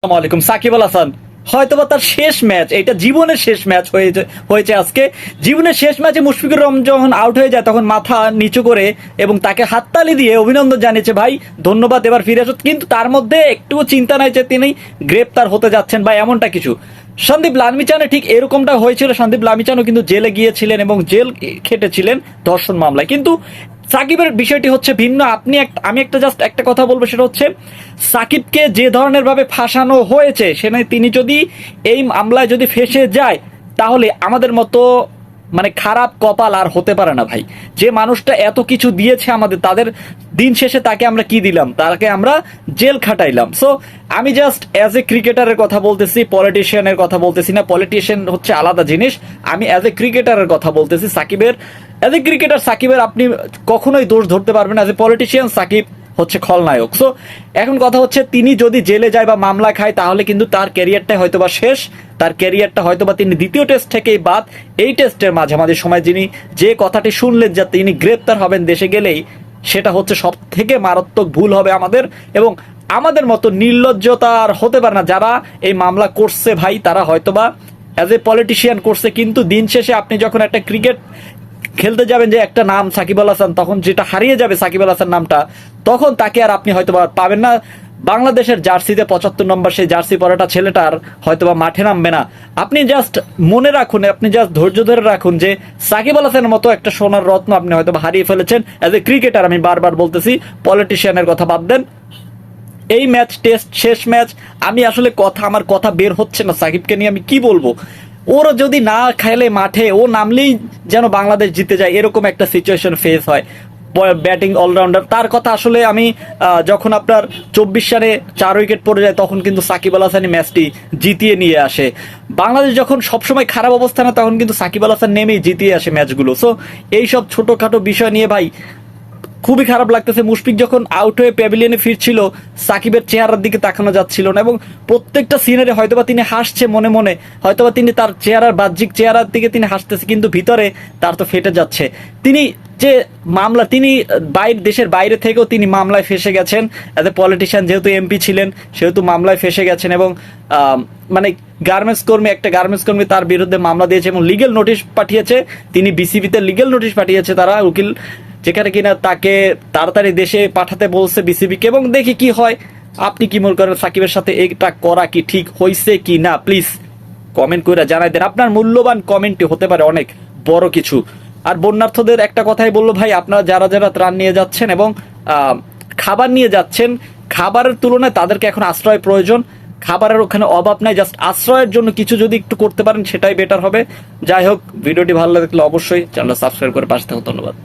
আসসালামু আলাইকুম। সাকিব আল হাসান, হয়তোবা তার শেষ ম্যাচ, এটা জীবনের শেষ ম্যাচ হয়েছে হয়েছে আজকে। জীবনের শেষ ম্যাচে মুশফিকুর রহমান যখন আউট হয়ে যায়, তখন মাথা নিচু করে এবং তাকে হাততালি দিয়ে অভিনন্দন জানিয়েছে, ভাই, ধন্যবাদ, এবার ফিরে আসো কিন্তু তার মধ্যে একটু চিন্তা নাই যে তিনি গ্রেপ্তার হতে যাচ্ছেন বা এমনটা কিছু। সন্দীপ লালমিচানে ঠিক এরকমটা হয়েছিল। সন্দীপ লালমিচানও কিন্তু জেলে গিয়েছিলেন এবং জেল খেটেছিলেন ধর্ষণ মামলায়। কিন্তু সাকিবের বিষয়টি হচ্ছে ভিন্ন। আপনি আমি একটা জাস্ট একটা কথা বলব, সেটা হচ্ছে সাকিবকে যে ধরনের ভাবে ফাঁসানো হয়েছে, সেখানে তিনি যদি এই মামলায় যদি ফেসে যায়, তাহলে আমাদের মতো মানে খারাপ কপাল আর হতে পারে না ভাই। যে মানুষটা এত কিছু দিয়েছে আমাদের, তাদের দিন শেষে তাকে আমরা কি দিলাম? তাকে আমরা জেল খাটাইলাম। সো আমি জাস্ট অ্যাজ এ ক্রিকেটারের কথা বলতেছি পলিটিশিয়ানের কথা বলতেছি না। পলিটিশিয়ান হচ্ছে আলাদা জিনিস। আমি অ্যাজ এ ক্রিকেটারের কথা বলতেছি, সাকিবের। অ্যাজ এ ক্রিকেটার সাকিবের আপনি কখনোই দোষ ধরতে পারবেন অ্যাজ এ পলিটিশিয়ান সাকিব হচ্ছে খলনায়ক। সো এখন কথা হচ্ছে তিনি যদি জেলে যায় বা মামলা খায়, তাহলে কিন্তু তার ক্যারিয়ারটাই হয়তোবা শেষ। তার ক্যারিয়ারটা হয়তোবা তিনি দ্বিতীয় টেস্ট থেকেই বাদ। এই টেস্টের মাঝামাঝি সময় যিনি যে কথাটি শুনলেন যে তিনি গ্রেপ্তার হবেন দেশে গেলেই, সেটা হচ্ছে সব থেকে মারাত্মক ভুল হবে আমাদের এবং আমাদের মতো নির্লজ্জতা আর হতে পারে না। যারা এই মামলা করছে ভাই, তারা হয়তোবা অ্যাজ এ পলিটিশিয়ান করছে, কিন্তু দিন শেষে আপনি যখন একটা ক্রিকেট খেলতে যাবেন যে একটা নাম সাকিব আল হাসান, তখন যেটা হারিয়ে যাবে সাকিব আল হাসান নামটা, তখন তাকে আর আপনি হয়তো পাবেন না। বাংলাদেশের জার্সিতে পঁচাত্তর নম্বর সেই জার্সি পরাটা ছেলেটার হয়তোবা মাঠে নামবে না। আপনি জাস্ট মনে রাখুন, আপনি জাস্ট ধৈর্য ধরে রাখুন যে সাকিব আল হাসানের মতো একটা সোনার রত্ন আপনি হয়তো হারিয়ে ফেলেছেন। অ্যাজ এ ক্রিকেটার আমি বারবার বলতেছি পলিটিশিয়ানের কথা বাদ দেন এই ম্যাচ টেস্ট শেষ ম্যাচ আমি আসলে কথা, আমার কথা বের হচ্ছে না সাকিবকে নিয়ে, আমি কি বলব? ওরা যদি না খেলে মাঠে, ও নামলেই যেন বাংলাদেশ জিতে যায়, এরকম একটা সিচুয়েশন ফেস হয়। ব্যাটিং অলরাউন্ডার তার কথা আসলে আমি যখন আপনার চব্বিশ সালে চার উইকেট পড়ে যায়, তখন কিন্তু সাকিব আল হাসানি ম্যাচটি জিতিয়ে নিয়ে আসে। বাংলাদেশ যখন সবসময় খারাপ অবস্থানে, তখন কিন্তু সাকিব আল হাসান নেমেই জিতিয়ে আসে ম্যাচগুলো সো এইসব ছোটোখাটো বিষয় নিয়ে ভাই খুবই খারাপ লাগতেছে। মুশফিক যখন আউট হয়ে প্যাভিলিয়নে ফিরছিল, সাকিবের চেহারার দিকে তাকানো যাচ্ছিল না এবং প্রত্যেকটা সিনারে হয়তোবা তিনি হাসছে মনে মনে, হয়তোবা তিনি তার চেহারার বাহ্যিক চেহারার দিকে তিনি হাসতেছে, কিন্তু ভিতরে তার তো ফেটে যাচ্ছে। তিনি যে মামলা, তিনি বাইরে, দেশের বাইরে থেকেও তিনি মামলায় ফেসে গেছেন। অ্যাজ এ পলিটিশিয়ান যেহেতু এমপি ছিলেন, সেহেতু মামলায় ফেসে গেছেন এবং মানে গার্মেন্টস কর্মী, একটা গার্মেন্টস কর্মী তার বিরুদ্ধে মামলা দিয়েছে এবং লিগেল নোটিশ পাঠিয়েছে। তিনি বিসিবিতে লিগেল নোটিশ পাঠিয়েছে, তারা উকিল যেখানে কিনা তাকে তাড়াতাড়ি দেশে পাঠাতে বলছে বিসিবিকে এবং দেখি কি হয়। আপনি কি মনে করেন সাকিবের সাথে এটা করা কি ঠিক হয়েছে কি না? প্লিজ কমেন্ট করে জানাই দেন। আপনার মূল্যবান কমেন্টটি হতে পারে অনেক বড় কিছু। আর বন্যার্থদের একটা কথাই বলল ভাই, আপনারা যারা যারা ত্রাণ নিয়ে যাচ্ছেন এবং খাবার নিয়ে যাচ্ছেন, খাবারের তুলনায় তাদেরকে এখন আশ্রয় প্রয়োজন। খাবারের ওখানে অভাব নাই জাস্ট আশ্রয়ের জন্য কিছু যদি একটু করতে পারেন, সেটাই বেটার হবে। যাই হোক, ভিডিওটি ভালো লাগলে অবশ্যই চ্যানেল সাবস্ক্রাইব করে পাশে থাকুন। ধন্যবাদ।